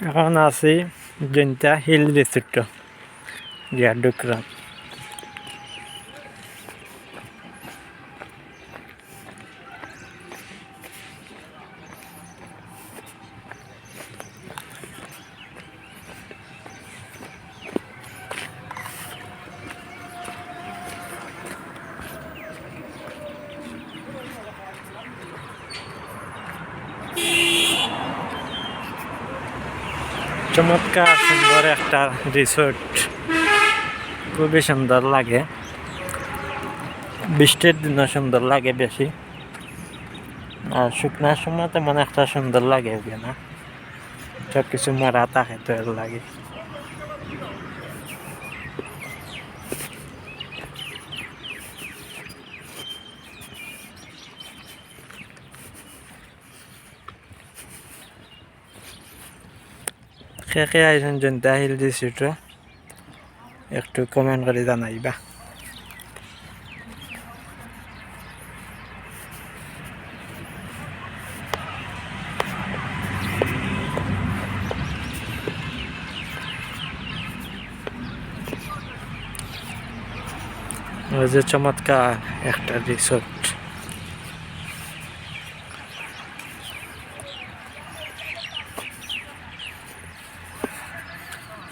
এখন আছি Jaintia hill district জিয়ার ডুকরাম চমৎকার সুন্দর একটা রিসোর্ট খুবই সুন্দর লাগে। বৃষ্টির দিনও সুন্দর লাগে বেশি। আর শুকনার সময় তেমন একটা সুন্দর লাগে না সব কিছু মারা থাকে তো লাগে। কে কে আইসেন জনতা হিল রিসোর্ট একটু। কমেন্ট করে জানাইবা। যে চমৎকার একটা resort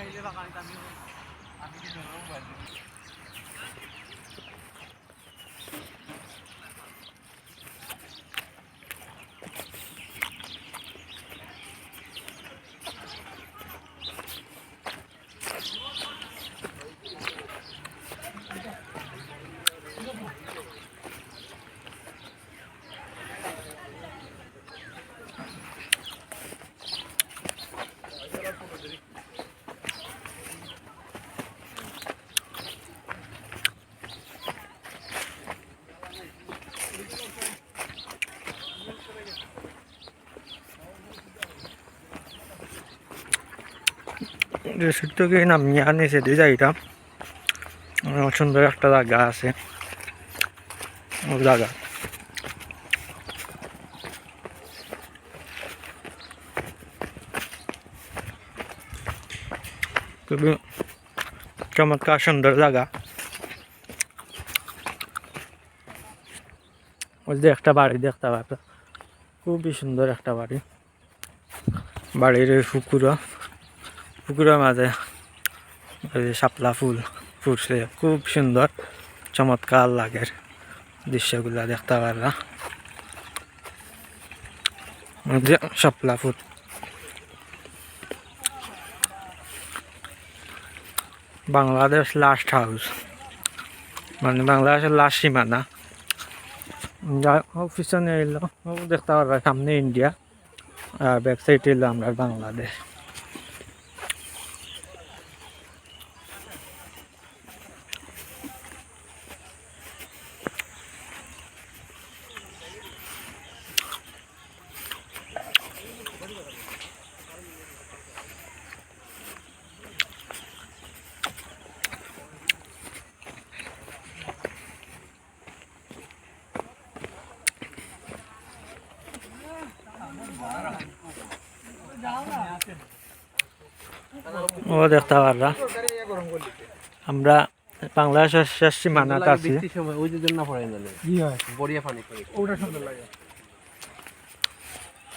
Dahil baka kami. Kami din resort থেকে নামিয়ে নিচে দিয়ে যাইতাম অনেক সুন্দর একটা জায়গা আছে। জায়গা। খুবই চমৎকার সুন্দর জায়গা। ওই যে একটা বাড়ি দেখতে পাবে খুবই সুন্দর একটা বাড়ি। বাড়ির পুকুরা পুকুরের মাঝে শাপলা ফুল ফুটছে, খুব সুন্দর, চমৎকার লাগে দৃশ্যগুলা দেখতে যে শাপলা ফুল। বাংলাদেশ লাস্ট হাউস মানে বাংলাদেশের লাস্ট সীমানা। যা পিছনে এলো দেখতে পারবা সামনে ইন্ডিয়া আর ব্যাক সাইড এলো আমরা বাংলাদেশ। ও দেখতে পারলা। আমরা বাংলাদেশের শেষ সীমানাত আছি ওই যে জন্য পড়ে না বড়িয়া পানি পড়ে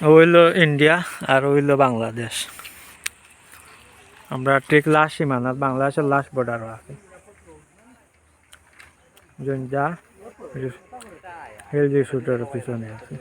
ও হইল ইন্ডিয়া আর ও বাংলাদেশ। আমরা ঠিক লাস্ট সীমানাত বাংলাদেশের লাস্ট বর্ডারও আছে জঞ্জা হিল রিসোর্টের পিছনে আছে।